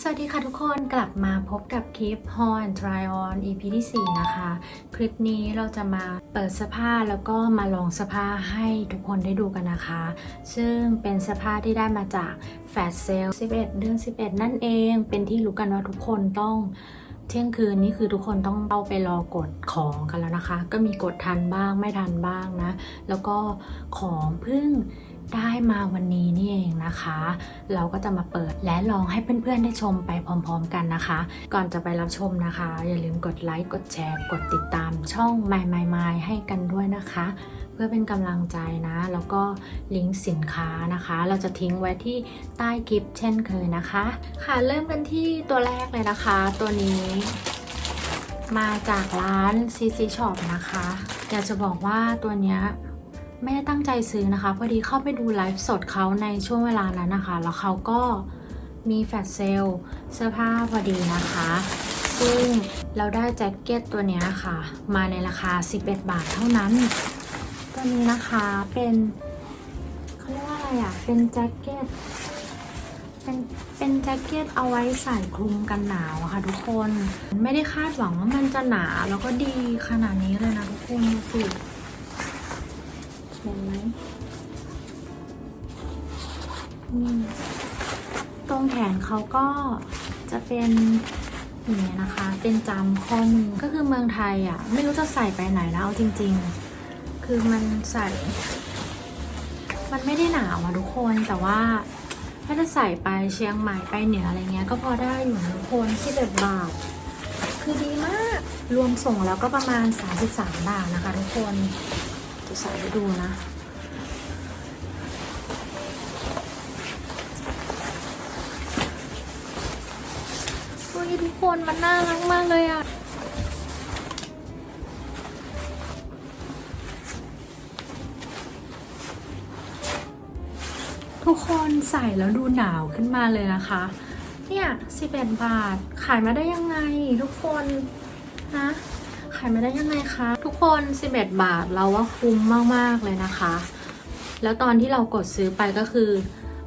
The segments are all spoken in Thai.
สวัสดีค่ะทุกคนกลับมาพบกับคลิป Horn Try On EP ที่ 4 นะคะ คลิปนี้เราจะมาเปิดเสื้อผ้าแล้วก็มาลองเสื้อผ้าให้ทุกคนได้ดูกันนะคะ ซึ่งเป็นเสื้อผ้าที่ได้มาจากแฟ s เซล11 เดือน 11 นั่นเอง เป็นที่รู้กันว่าทุกคนต้องเที่ยงคืนนี่คือทุกคนต้องเอาไปรอกดของกันแล้วนะคะ ก็มีกดทันบ้างไม่ทันบ้างนะ แล้วก็ของเพิ่ง ได้มาวันนี้นี่เองนะคะ เราก็จะมาเปิดและลองให้เพื่อนๆได้ชมไปพร้อมๆกันนะคะ ก่อนจะไปรับชมนะคะ อย่าลืมกดไลค์กดแชร์ กดติดตามช่อง My My My ให้กันด้วยนะคะ เพื่อเป็นกำลังใจนะ แล้วก็ลิงก์สินค้านะคะ เราจะทิ้งไว้ที่ใต้คลิปเช่นเคยนะคะ ค่ะเริ่มกันที่ตัวแรกเลยนะคะ ตัวนี้มาจากร้าน CC Shop นะคะ อยากจะบอกว่าตัวเนี้ย ไม่ได้ตั้งใจซื้อนะคะ พอดีเข้าไปดูไลฟ์สดเขาในช่วงเวลานั้นนะคะ แล้วเขาก็มีแฟลชเซลเสื้อผ้าพอดีนะคะ ซึ่งเราได้แจ็คเก็ตตัวนี้ค่ะ มาในราคา 11 บาทเท่านั้น ตัวนี้นะคะเป็นเขาเรียกว่าอะไรอะ เป็นแจ็คเก็ตเป็นเป็นแจ็คเก็ตเอาไว้ใส่คลุมกันหนาวค่ะทุกคน ไม่ได้คาดหวังว่ามันจะหนาแล้วก็ดีขนาดนี้เลยนะทุกคนดูสิ เห็นไหมนี่ตรงแขนเขาก็จะเป็นอย่างนี้นะคะ เป็นจำข้อมือก็คือเมืองไทยอะ ไม่รู้จะใส่ไปไหนแล้วจริง ๆ คือมันใส่ มันไม่ได้หนาวอะทุกคนแต่ว่าถ้าจะใส่ไปเชียงใหม่ไปเหนืออะไรเงี้ย ก็พอได้อยู่นะทุกคนที่แบบบาท คือดีมาก รวมส่งแล้วก็ประมาณ 33 บาทนะคะทุกคน จะใส่ให้ดูนะโอ้ยทุกคนมันน่ารักมากเลยอะทุกคนใส่แล้วดูหนาวขึ้นมาเลยนะคะ เนี่ย 11 บาท ขายมาได้ยังไงทุกคนนะายมาได้ยังไงคะ ทุกคน 11 บาทเราว่าคุ้มมาก ๆ เลยนะคะ แล้วตอนที่เรากดซื้อไปก็คือ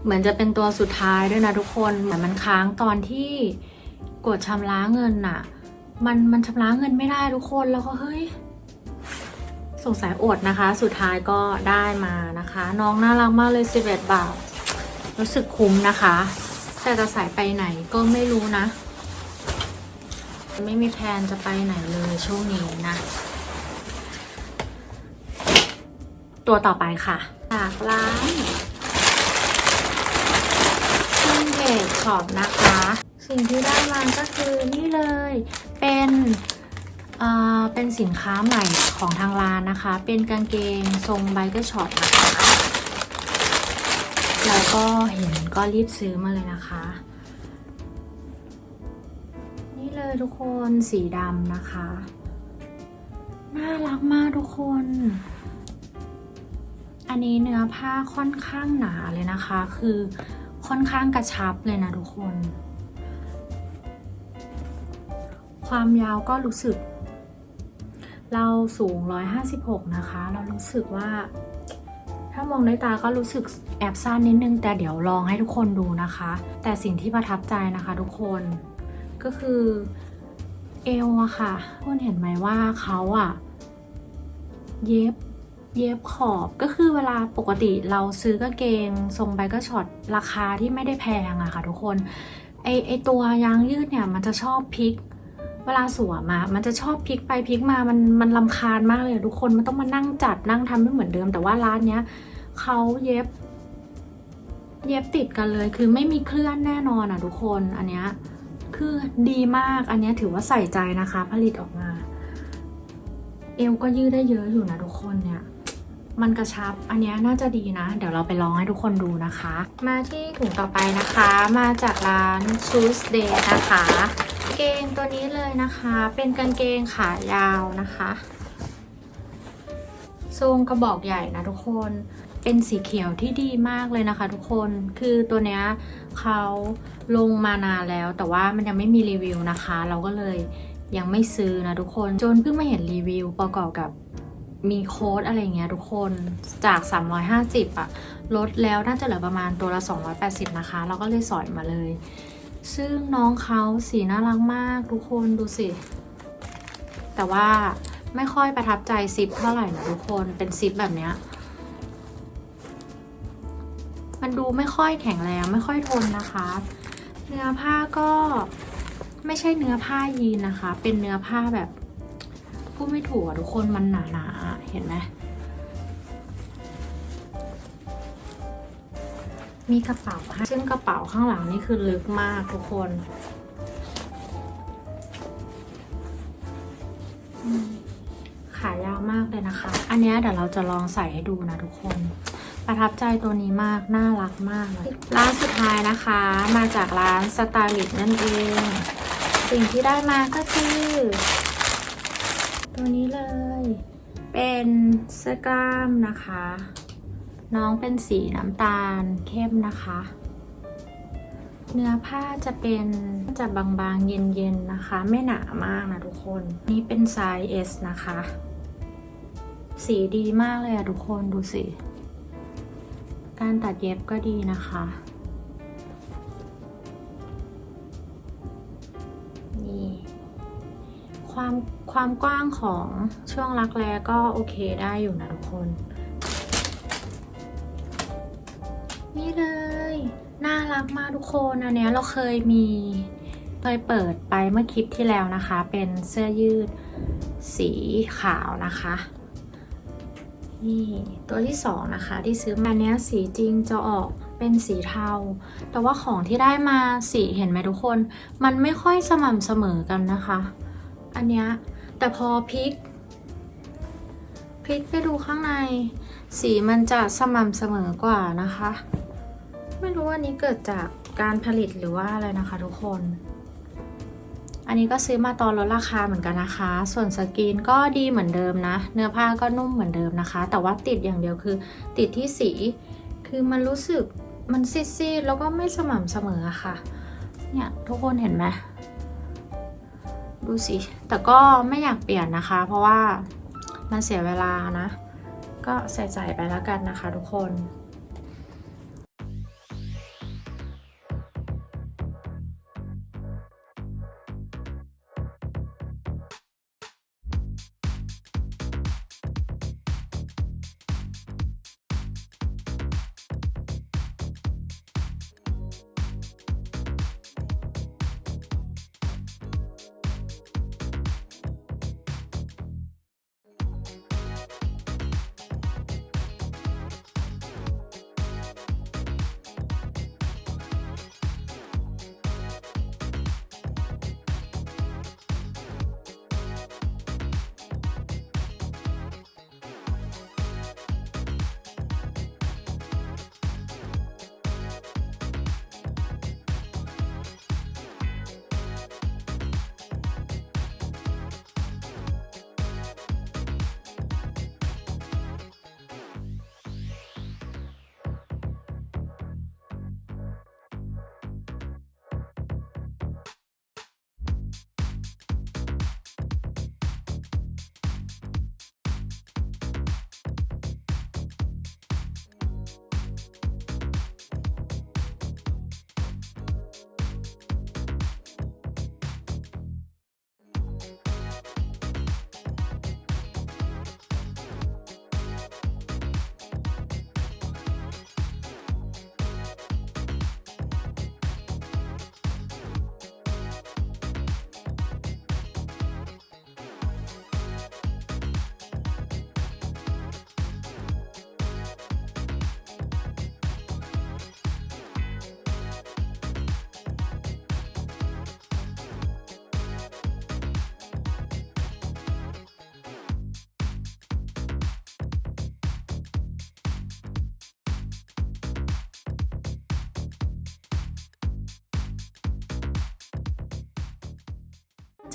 เหมือนจะเป็นตัวสุดท้ายด้วยนะทุกคนแต่มันค้างตอนที่กดชำระเงินน่ะ มันมันชำระเงินไม่ได้ทุกคนแล้วก็เฮ้ยสงสัยอดนะคะ สุดท้ายก็ได้มานะคะ น้องน่ารักมากเลย 11 บาท รู้สึกคุ้มนะคะ แต่จะใส่ไปไหนก็ไม่รู้นะ ไม่มีแพนจะไปไหนเลยช่วงนี้นะ ตัวต่อไปค่ะจากร้านซิงเกตช็อปนะคะ สิ่งที่ได้มาก็คือนี่เลย เป็นเอ่อเป็นสินค้าใหม่ของทางร้านนะคะ เป็นกางเกงทรงไบเกอร์ช็อตนะคะ แล้วก็เห็นก็รีบซื้อมาเลยนะคะ เลยทุกคนสีดำนะคะ น่ารักมากทุกคน อันนี้เนื้อผ้าค่อนข้างหนาเลยนะคะ คือค่อนข้างกระชับเลยนะทุกคน ความยาวก็รู้สึก เราสูง 156 นะคะ เรารู้สึกว่าถ้ามองด้วยตาก็รู้สึกแอบซ่านนิดนึง แต่เดี๋ยวลองให้ทุกคนดูนะคะ แต่สิ่งที่ประทับใจนะคะทุกคน ก็คือเอวอะค่ะทุกคนเห็นไหมว่าเขาอะเย็บเย็บขอบก็คือเวลาปกติเราซื้อกางเกงทรงไบเกอร์ช็อตราคาที่ไม่ได้แพงอะค่ะทุกคนไอไอตัวยางยืดเนี่ยมันจะชอบพลิก เวลาสวมอะมันจะชอบพลิกไปพลิกมามันมันลำคาญมากเลยอะทุกคนมันต้องมานั่งจัดนั่งทำไม่เหมือนเดิม แต่ว่าร้านเนี้ยเขาเย็บ เย็บติดกันเลยคือไม่มีเคลื่อนแน่นอนอะทุกคนอันเนี้ย คือดีมากอันนี้ถือว่าใส่ใจนะคะ ผลิตออกมา เอวก็ยืดได้เยอะอยู่นะทุกคนเนี่ย มันกระชับอันนี้น่าจะดีนะ เดี๋ยวเราไปลองให้ทุกคนดูนะคะ มาที่ถุงต่อไปนะคะ มาจากร้าน Shoes Day นะคะ เกงตัวนี้เลยนะคะ เป็นกางเกงขายาวนะคะทรงกระบอกใหญ่นะทุกคน เป็นสีเขียวที่ดีมากเลยนะคะทุกคน คือตัวเนี้ยเขาลงมานานแล้วแต่ว่ามันยังไม่มีรีวิวนะคะ เราก็เลยยังไม่ซื้อนะทุกคน จนเพิ่งมาเห็นรีวิวประกอบกับมีโค้ดอะไรเงี้ยทุกคนจาก 350อะลดแล้วน่าจะเหลือประมาณตัวละ 280 นะคะ เราก็เลยสอยมาเลย ซึ่งน้องเขาสีน่ารักมากทุกคนดูสิ แต่ว่าไม่ค่อยประทับใจซิปเท่าไหร่นะทุกคนเป็นซิปแบบเนี้ย มันดูไม่ค่อยแข็งแรงไม่ค่อยทนนะคะ เนื้อผ้าก็ไม่ใช่เนื้อผ้ายีนนะคะ เป็นเนื้อผ้าแบบพูดไม่ถูกอะทุกคนมันหนาๆเห็นไหมมีกระเป๋าให้ซึ่งกระเป๋าข้างหลังนี่คือลึกมากทุกคนขายาวมากเลยนะคะ อันนี้เดี๋ยวเราจะลองใส่ให้ดูนะทุกคน ประทับใจตัวนี้มาก น่ารักมากเลย ร้านสุดท้ายนะคะ มาจากร้านสไตลิสนั่นเอง สิ่งที่ได้มาก็คือ ตัวนี้เลย เป็นเสื้อกล้ามนะคะ น้องเป็นสีน้ำตาลเข้มนะคะ เนื้อผ้าจะเป็นจะบางๆ เย็นๆ นะคะ ไม่หนามากนะทุกคน นี่เป็นไซส์ S นะคะ สีดีมากเลยอะทุกคนดูสิ การตัดเย็บก็ดีนะคะ นี่ ความความกว้างของช่วงรักแร้ก็โอเคได้อยู่นะทุกคน นี่เลย น่ารักมากทุกคนอันนี้เราเคยมีเคยเปิดไปเมื่อคลิปที่แล้วนะคะ เป็นเสื้อยืดสีขาวนะคะ นี่ตัวที่สองนะคะ ที่ซื้อมาเนี้ยสีจริงจะออกเป็นสีเทา แต่ว่าของที่ได้มาสีเห็นไหมทุกคน มันไม่ค่อยสม่ำเสมอกันนะคะ อันเนี้ยแต่พอพลิกพลิกไปดูข้างใน สีมันจะสม่ำเสมอกว่านะคะ ไม่รู้ว่านี้เกิดจากการผลิตหรือว่าอะไรนะคะทุกคน อันนี้ก็ซื้อมาตอนลดราคาเหมือนกันนะคะ ส่วนสกรีนก็ดีเหมือนเดิมนะ เนื้อผ้าก็นุ่มเหมือนเดิมนะคะ แต่ว่าติดอย่างเดียวคือ ติดที่สี คือมันรู้สึกมันซีดๆแล้วก็ไม่สม่ำเสมอะค่ะ เนี่ยทุกคนเห็นไหมดูสิ แต่ก็ไม่อยากเปลี่ยนนะคะ เพราะว่ามันเสียเวลานะ ก็ใส่ใจไปแล้วกันนะคะทุกคน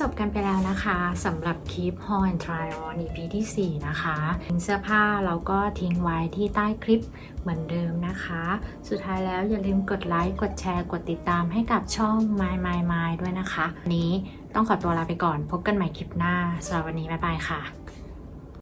จบกันไปแล้วนะคะสำหรับคลิป Haul and Try On EP ที่ 4 นะคะทิ้งเสื้อผ้าเราก็ทิ้งไว้ที่ใต้คลิปเหมือนเดิมนะคะ สุดท้ายแล้วอย่าลืมกดไลค์กดแชร์กดติดตามให้กับช่อง My My My ด้วยนะคะวันนี้ต้องขอตัวลาไปก่อนพบกันใหม่คลิปหน้าสำหรับวันนี้บ๊ายบายค่ะ